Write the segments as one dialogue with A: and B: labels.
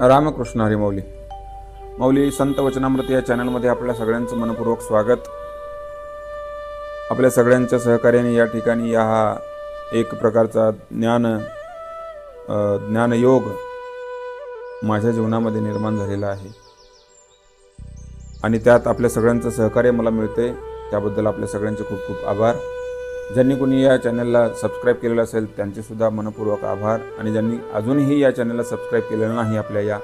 A: रामकृष्ण हरी माऊली माऊली संत वचनामृत या चॅनलमध्ये आपल्या सगळ्यांचं मनपूर्वक स्वागत. आपल्या सगळ्यांच्या सहकार्याने या ठिकाणी या हा एक प्रकारचा ज्ञान ज्ञानयोग माझ्या जीवनामध्ये निर्माण झालेला आहे. आणि त्यात आपल्या सगळ्यांचं सहकार्य मला मिळते त्याबद्दल आपल्या सगळ्यांचे खूप खूप आभार. ज्यांनी कोणी या चॅनलला सबस्क्राईब केलेलं असेल त्यांचेसुद्धा मनपूर्वक आभार. आणि ज्यांनी अजूनही या चॅनलला सबस्क्राईब केलेलं नाही आपल्या या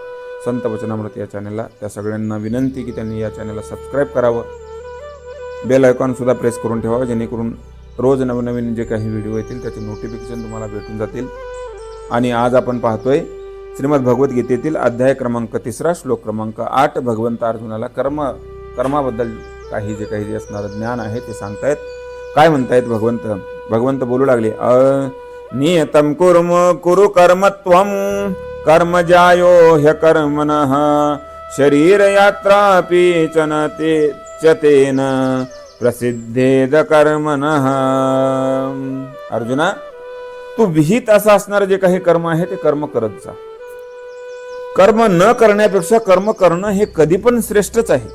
A: संत वचनामृत या चॅनलला त्या सगळ्यांना विनंती की त्यांनी या चॅनलला सबस्क्राईब करावं. बेल आयकॉनसुद्धा प्रेस करून ठेवावं जेणेकरून रोज नवनवीन जे काही व्हिडिओ येतील त्याचे नोटिफिकेशन तुम्हाला भेटून जातील. आणि आज आपण पाहतोय श्रीमद भगवद्गीतेतील अध्याय क्रमांक तिसरा श्लोक क्रमांक आठ भगवंत अर्जुनाला कर्म कर्माबद्दल काही जे काही जे असणारं ज्ञान आहे ते सांगतायत. काय म्हणतायत भगवंत? भगवंत बोलू लागले अ नियतम कुर्म कुरु कर्मत्व कर्म जायो ह्य कर्मणः शरीर यात्रापि च न ते च तेन प्रसिद्धेद कर्मणः अर्जुना तू विहित असं असणारं जे काही कर्म आहे ते कर्म करत जा. कर्म न करण्यापेक्षा कर्म करणं हे कधी पण श्रेष्ठच आहे.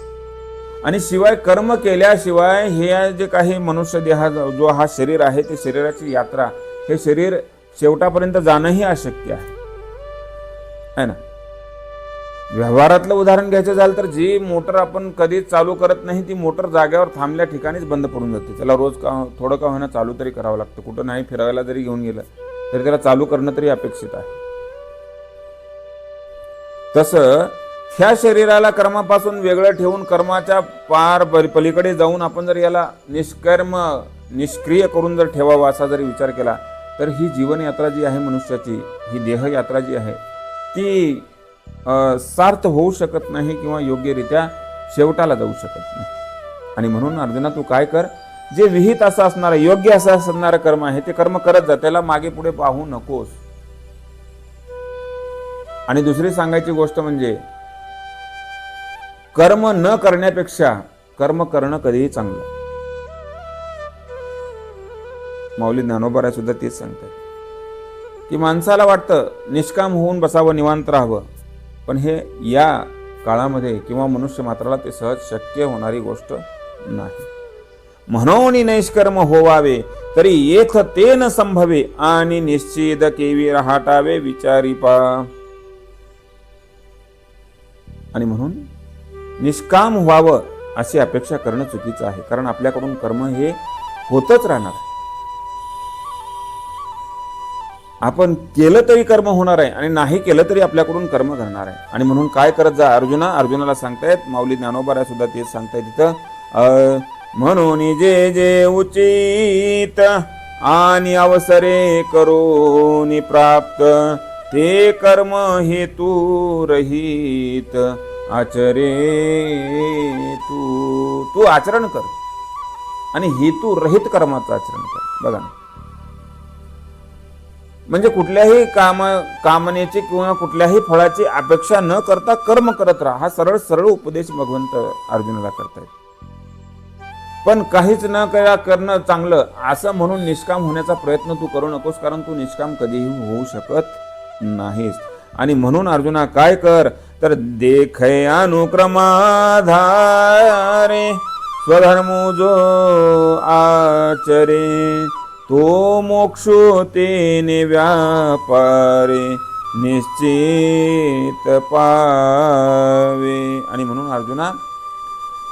A: आणि शिवाय कर्म केल्याशिवाय हे जे काही मनुष्य देहा जो हा शरीर आहे ते शरीराची यात्रा हे शरीर शेवटापर्यंत जाणंही अशक्य आहे. है ना? व्यवहारातलं उदाहरण घ्यायचं झालं तर जी मोटर आपण कधीच चालू करत नाही ती मोटर जाग्यावर थांबल्या ठिकाणीच बंद पडून जाते. त्याला रोज का थोडं का होईना चालू तरी करावं लागतं. कुठं नाही फिरायला जरी घेऊन गेलं तरी त्याला चालू करणं तरी अपेक्षित आहे. तसं ह्या शरीराला कर्मापासून वेगळं ठेवून कर्माच्या पार पलीकडे जाऊन आपण जर याला निष्कर्म निष्क्रिय करून जर ठेवावा असा जरी विचार केला तर ही जीवनयात्रा जी आहे मनुष्याची ही देहयात्रा जी आहे ती सार्थ होऊ शकत नाही किंवा योग्यरित्या शेवटाला जाऊ शकत नाही. आणि म्हणून अर्जुना तू काय कर? जे विहित असं असणारं योग्य असं असणारं कर्म आहे ते कर्म करत जा त्याला मागे पुढे पाहू नकोस. आणि दुसरी सांगायची गोष्ट म्हणजे कर्म न करण्यापेक्षा कर्म करणं कधीही चांगलं. माऊली ज्ञानोबारा सुद्धा तेच सांगतात. की माणसाला वाटतं निष्काम होऊन बसावं निवांत राहावं. पण हे या काळामध्ये किंवा मनुष्य मात्राला ते सहज शक्य होणारी गोष्ट नाही. म्हणून नैष्कर्म होवावे तरी येथ ते न संभवे आणि निश्चित केवी राहटावे विचारी पा. आणि म्हणून निष्काम व्हावं अशी अपेक्षा करणं चुकीचं आहे. कारण आपल्याकडून कर्म हे होतच राहणार आपण केलं तरी कर्म होणार आहे आणि नाही केलं तरी आपल्याकडून कर्म घडणार आहे. आणि म्हणून काय करत जा अर्जुना? अर्जुनाला सांगतायत माऊली ज्ञानोबारा सुद्धा तेच सांगतायत तिथं म्हणून जे जे उचित आणि अवसरे करून प्राप्त ते कर्म हेतू रहित. आचरे तू तू आचरण कर. आणि हेतू रहित कर्माचं आचरण कर. बघा ना. म्हणजे कुठल्याही काम कामनेची किंवा कुठल्याही फळाची अपेक्षा न करता कर्म करत राहा. हा सरळ सरळ उपदेश भगवंत अर्जुनाला करतायत. पण काहीच न करा करणं चांगलं. असं म्हणून निष्काम होण्याचा प्रयत्न तू करू नकोस कारण तू निष्काम कधीही होऊ शकत नाहीस. आणि म्हणून अर्जुना काय कर? तर देखय अनुक्रमाधारे स्वधर्मो जो आचरे तो मोक्षो तेने व्यापारे निश्चित पावे. आणि म्हणून अर्जुना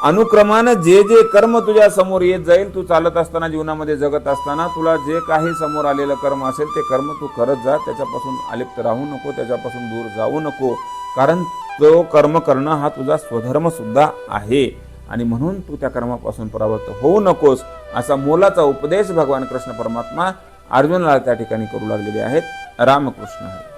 A: अनुक्रमानं जे जे कर्म तुझ्या समोर येत जाईल तू चालत असताना जीवनामध्ये जगत असताना तुला जे काही समोर आलेलं कर्म असेल ते कर्म तू करत जा. त्याच्यापासून अलिप्त राहू नको त्याच्यापासून दूर जाऊ नको. कारण तो कर्म करणं हा तुझा स्वधर्मसुद्धा आहे. आणि म्हणून तू त्या कर्मापासून परावृत्त होऊ नकोस असा मोलाचा उपदेश भगवान कृष्ण परमात्मा अर्जुनाला त्या ठिकाणी करू लागलेले आहेत. रामकृष्ण हरी.